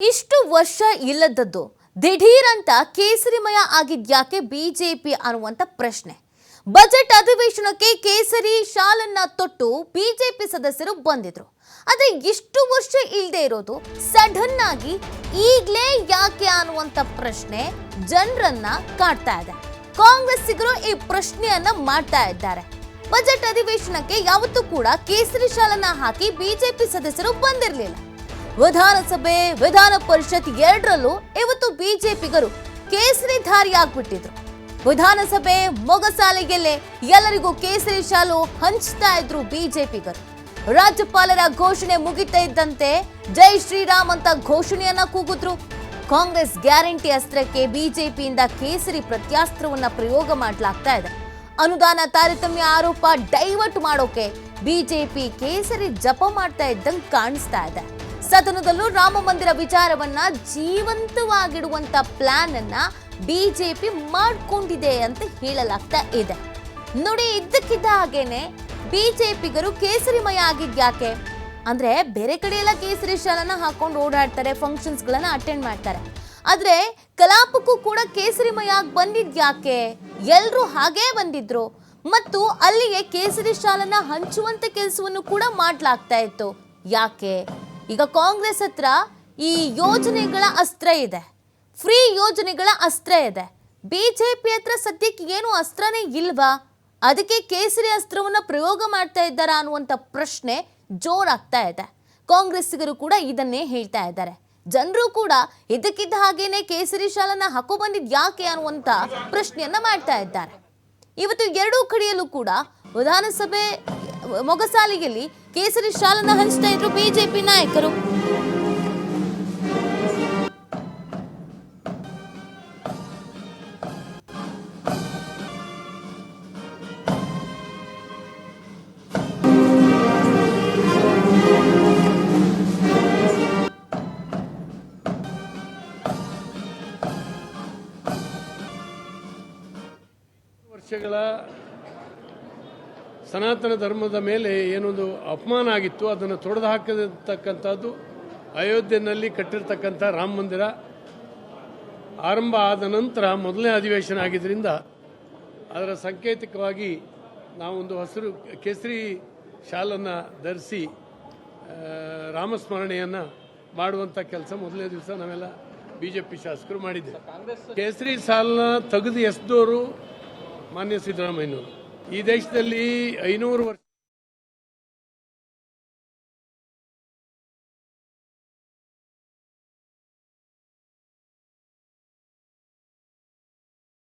ಇಷ್ಟು ವರ್ಷ ಇಲ್ಲದದ್ದು ದಿಢೀರಂತ ಕೇಸರಿಮಯ ಆಗಿದ್ಯಾಕೆ ಬಿಜೆಪಿ ಅನ್ನುವಂತ ಪ್ರಶ್ನೆ. ಬಜೆಟ್ ಅಧಿವೇಶನಕ್ಕೆ ಕೇಸರಿ ಶಾಲನ್ನ ತೊಟ್ಟು ಬಿಜೆಪಿ ಸದಸ್ಯರು ಬಂದಿದ್ರು. ಆದರೆ ಇಷ್ಟು ವರ್ಷ ಇಲ್ಲದೆ ಇರೋದು ಸಡನ್ ಆಗಿ ಈಗ್ಲೇ ಯಾಕೆ ಅನ್ನುವಂತ ಪ್ರಶ್ನೆ ಜನರನ್ನ ಕಾಡ್ತಾ ಇದೆ. ಕಾಂಗ್ರೆಸ್ಸಿಗರು ಈ ಪ್ರಶ್ನೆಯನ್ನ ಮಾಡ್ತಾ ಇದ್ದಾರೆ. ಬಜೆಟ್ ಅಧಿವೇಶನಕ್ಕೆ ಯಾವತ್ತೂ ಕೂಡ ಕೇಸರಿ ಶಾಲನ್ನ ಹಾಕಿ ಬಿಜೆಪಿ ಸದಸ್ಯರು ಬಂದಿರಲಿಲ್ಲ. ವಿಧಾನಸಭೆ, ವಿಧಾನ ಪರಿಷತ್ ಎರಡರಲ್ಲೂ ಇವತ್ತು ಬಿಜೆಪಿಗರು ಕೇಸರಿಧಾರಿ ಆಗ್ಬಿಟ್ಟಿದ್ರು. ವಿಧಾನಸಭೆ ಮೊಗಸಾಲೆಗೆಲ್ಲೇ ಎಲ್ಲರಿಗೂ ಕೇಸರಿ ಶಾಲು ಹಂಚ್ತಾ ಇದ್ರು ಬಿಜೆಪಿಗರು. ರಾಜ್ಯಪಾಲರ ಘೋಷಣೆ ಮುಗಿತಾ ಇದ್ದಂತೆ ಜೈ ಶ್ರೀರಾಮ್ ಅಂತ ಘೋಷಣೆಯನ್ನ ಕೂಗಿದ್ರು. ಕಾಂಗ್ರೆಸ್ ಗ್ಯಾರಂಟಿ ಅಸ್ತ್ರಕ್ಕೆ ಬಿಜೆಪಿಯಿಂದ ಕೇಸರಿ ಪ್ರತ್ಯಾಸ್ತ್ರವನ್ನ ಪ್ರಯೋಗ ಮಾಡಲಾಗ್ತಾ ಇದೆ. ಅನುದಾನ ತಾರತಮ್ಯ ಆರೋಪ ಡೈವರ್ಟ್ ಮಾಡೋಕೆ ಬಿಜೆಪಿ ಕೇಸರಿ ಜಪ ಮಾಡ್ತಾ ಇದ್ದಂಗೆ ಕಾಣಿಸ್ತಾ ಇದೆ. ಸದನದಲ್ಲೂ ರಾಮ ಮಂದಿರ ವಿಚಾರವನ್ನ ಜೀವಂತವಾಗಿಡುವಂತ ಪ್ಲಾನ್ ಅನ್ನ ಬಿಜೆಪಿ ಮಾಡಿಕೊಂಡಿದೆ ಅಂತ ಹೇಳಲಾಗ್ತಾ ಇದೆ. ನೋಡಿ, ಇದ್ದಕ್ಕಿದ್ದ ಹಾಗೇನೆ ಬಿಜೆಪಿಗರು ಕೇಸರಿಮಯ ಆಗಿದ್ಯಾಕೆ ಅಂದ್ರೆ ಬೇರೆ ಕಡೆ ಎಲ್ಲ ಕೇಸರಿ ಶಾಲನ ಹಾಕೊಂಡು ಓಡಾಡ್ತಾರೆ ಫಂಕ್ಷನ್ಸ್ ಗಳನ್ನ ಅಟೆಂಡ್ ಮಾಡ್ತಾರೆ. ಆದ್ರೆ ಕಲಾಪಕ್ಕೂ ಕೂಡ ಕೇಸರಿಮಯ ಆಗಿ ಬಂದಿದ್ಯಾಕೆ ಎಲ್ರೂ ಹಾಗೇ ಬಂದಿದ್ರು. ಮತ್ತು ಅಲ್ಲಿಗೆ ಕೇಸರಿ ಶಾಲನ ಹಂಚುವಂತ ಕೆಲಸವನ್ನು ಕೂಡ ಮಾಡ್ಲಾಗ್ತಾ ಇತ್ತು. ಯಾಕೆ? ಈಗ ಕಾಂಗ್ರೆಸ್ ಹತ್ರ ಈ ಯೋಜನೆಗಳ ಅಸ್ತ್ರ ಇದೆ. ಫ್ರೀ ಯೋಜನೆಗಳ ಅಸ್ತ್ರ ಇದೆ. ಬಿಜೆಪಿ ಹತ್ರ ಸದ್ಯಕ್ಕೆ ಏನು ಅಸ್ತ್ರನೇ ಇಲ್ವಾ? ಅದಕ್ಕೆ ಕೇಸರಿ ಅಸ್ತ್ರವನ್ನ ಪ್ರಯೋಗ ಮಾಡ್ತಾ ಇದ್ದಾರಾ ಅನ್ನುವಂಥ ಪ್ರಶ್ನೆ ಜೋರಾಗ್ತಾ ಇದೆ. ಕಾಂಗ್ರೆಸ್ಸಿಗರು ಕೂಡ ಇದನ್ನೇ ಹೇಳ್ತಾ ಇದ್ದಾರೆ. ಜನರು ಕೂಡ ಇದಕ್ಕಿದ್ದ ಹಾಗೇನೆ ಕೇಸರಿ ಶಾಲನ ಹಾಕೋ ಬಂದಿದ್ ಯಾಕೆ ಅನ್ನುವಂಥ ಪ್ರಶ್ನೆಯನ್ನ ಮಾಡ್ತಾ ಇದ್ದಾರೆ. ಇವತ್ತು ಎರಡೂ ಕಡೆಯಲ್ಲೂ ಕೂಡ ವಿಧಾನಸಭೆ ಮೊಗಸಾಲಿಗೆಯಲ್ಲಿ ಕೇಸರಿ ಶಾಲನ ಹಂಚ್ತಾ ಇದ್ರು ಬಿಜೆಪಿ ನಾಯಕರು. ವರ್ಷಗಳ ಸನಾತನ ಧರ್ಮದ ಮೇಲೆ ಏನೊಂದು ಅಪಮಾನ ಆಗಿತ್ತು, ಅದನ್ನು ತೊಡೆದು ಹಾಕತಕ್ಕಂಥದ್ದು ಅಯೋಧ್ಯೆಯಲ್ಲಿ ಕಟ್ಟಿರ್ತಕ್ಕಂಥ ರಾಮ ಮಂದಿರ. ಆರಂಭ ಆದ ನಂತರ ಮೊದಲನೇ ಅಧಿವೇಶನ ಆಗಿದ್ದರಿಂದ ಅದರ ಸಾಂಕೇತಿಕವಾಗಿ ನಾವೊಂದು ಹಸಿರು ಕೇಸರಿ ಶಾಲನ್ನು ಧರಿಸಿ ರಾಮಸ್ಮರಣೆಯನ್ನು ಮಾಡುವಂಥ ಕೆಲಸ ಮೊದಲನೇ ದಿವಸ ನಾವೆಲ್ಲ ಬಿ ಜೆ ಪಿ ಶಾಸಕರು ಮಾಡಿದ್ದೇವೆ. ಕೇಸರಿ ಸಾಲನ್ನ ತೆಗೆದು ಎಸ್ದೋರು ಮಾನ್ಯ ಸಿದ್ದರಾಮಯ್ಯನವರು. ಈ ದೇಶದಲ್ಲಿ ಐನೂರು ವರ್ಷ